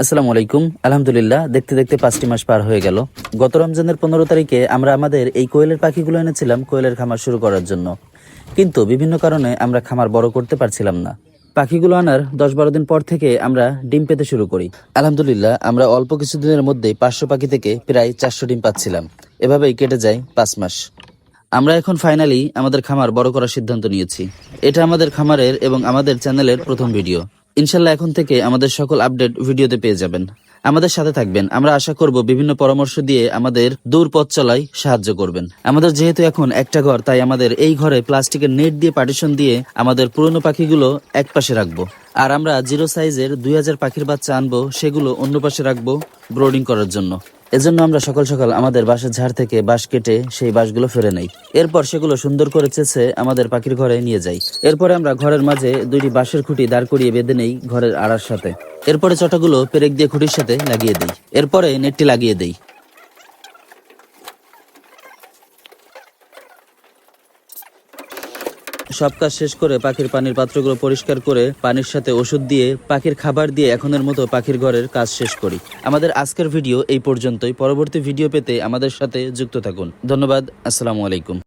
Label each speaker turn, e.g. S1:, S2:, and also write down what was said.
S1: আসসালামু আলাইকুম। আলহামদুলিল্লাহ, দেখতে দেখতে পাঁচটি মাস পার হয়ে গেল। গত রমজানের পনেরো তারিখে আমরা আমাদের এই কোয়েলের পাখিগুলো এনেছিলাম কোয়েলের খামার শুরু করার জন্য। কিন্তু বিভিন্ন কারণে আমরা খামার বড় করতে পারছিলাম না। পাখিগুলো আনার দশ বারো দিন পর থেকে আমরা ডিম পেতে শুরু করি। আলহামদুলিল্লাহ, আমরা অল্প কিছুদিনের মধ্যে পাঁচশো পাখি থেকে প্রায় চারশো ডিম পাচ্ছিলাম। এভাবেই কেটে যায় পাঁচ মাস। আমরা এখন ফাইনালি আমাদের খামার বড় করার সিদ্ধান্ত নিয়েছি। এটা আমাদের খামারের এবং আমাদের চ্যানেলের প্রথম ভিডিও ইনশাল্লাহ এখন থেকে আমাদের সকল আপডেট ভিডিওতে পেয়ে যাবেন। আমাদের সাথে থাকবেন। আমরা আশা করব বিভিন্ন পরামর্শ দিয়ে আমাদের দূর পথ চলায় সাহায্য করবেন। আমাদের যেহেতু এখন একটা ঘর, তাই আমাদের এই ঘরে প্লাস্টিকের নেট দিয়ে পার্টিশন দিয়ে আমাদের পুরনো পাখিগুলো এক পাশে রাখব। আর আমরা জিরো সাইজের দুই হাজার পাখির বাচ্চা আনব, সেগুলো অন্য পাশে রাখব ব্রোডিং করার জন্য। এজন্য আমরা সকাল সকাল আমাদের বাসের ঝাড় থেকে বাঁশ কেটে সেই বাঁশগুলো ফেরে নেই। এরপর সেগুলো সুন্দর করে চেঁচে আমাদের পাখির ঘরে নিয়ে যাই। এরপরে আমরা ঘরের মাঝে দুইটি বাঁশের খুঁটি দাঁড় করিয়ে বেঁধে নেই ঘরের আড়ার সাথে। এরপরে চটাগুলো পেরেক দিয়ে খুঁটির সাথে লাগিয়ে দিই। এরপরে নেটটি লাগিয়ে দেই। সব কাজ শেষ করে পাখির পানির পাত্রগুলো পরিষ্কার করে পানির সাথে ওষুধ দিয়ে পাখির খাবার দিয়ে এখনের মতো পাখির ঘরের কাজ শেষ করি। আমাদের আজকের ভিডিও এই পর্যন্তই। পরবর্তী ভিডিও পেতে আমাদের সাথে যুক্ত থাকুন। ধন্যবাদ। আসসালামু আলাইকুম।